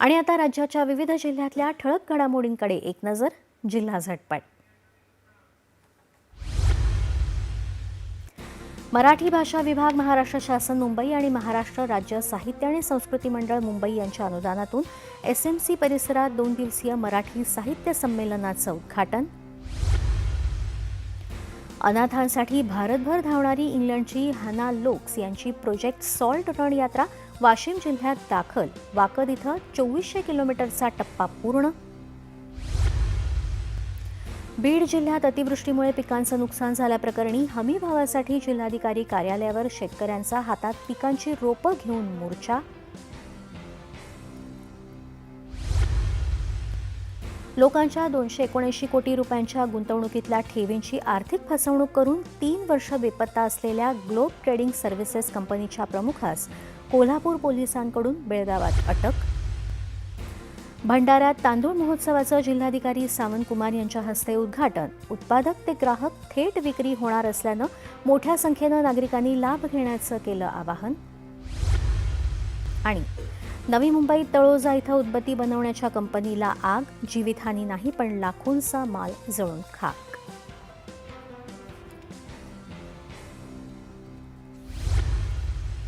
आणि आता राज्याच्या विविध जिल्ह्यातल्या ठळक घडामोडींकडे एक नजर जिल्हा झटपट. मराठी भाषा विभाग महाराष्ट्र शासन मुंबई आणि महाराष्ट्र राज्य साहित्य आणि संस्कृती मंडळ मुंबई यांच्या अनुदानातून एस एम सी परिसरात दोन दिवसीय मराठी साहित्य संमेलनाचं उद्घाटन अनाथांसाठी भारतभर धावणारी इंग्लंडची हना लोक्स यांची प्रोजेक्ट सॉल्ट रण यात्रा वाशिम जिल्ह्यात दाखल. वाकद इथं चोवीसशे किलोमीटरचा टप्पा पूर्ण. बीड जिल्ह्यात अतिवृष्टीमुळे पिकांचं नुकसान झाल्याप्रकरणी हमी भावासाठी जिल्हाधिकारी कार्यालयावर शेतकऱ्यांचा हातात पिकांची रोपं घेऊन मोर्चा लोकांच्या दोनशे एकोणऐंशी कोटी रुपयांच्या गुंतवणुकीतल्या ठेवींची आर्थिक फसवणूक करून तीन वर्ष बेपत्ता असलेल्या ग्लोब ट्रेडिंग सर्व्हिसेस कंपनीच्या प्रमुखास कोल्हापूर पोलिसांकडून बेळगावात अटक. भंडाऱ्यात तांदूळ महोत्सवाचं जिल्हाधिकारी सावंत कुमार यांच्या हस्ते उद्घाटन. उत्पादक ते ग्राहक थेट विक्री होणार असल्यानं मोठ्या संख्येनं नागरिकांनी लाभ घेण्याचं केलं आवाहन. आणि नवी मुंबईत तळोजा इथं उदबत्ती बनवण्याच्या कंपनीला आग जीवितहानी नाही पण लाखोंचा माल जळून खा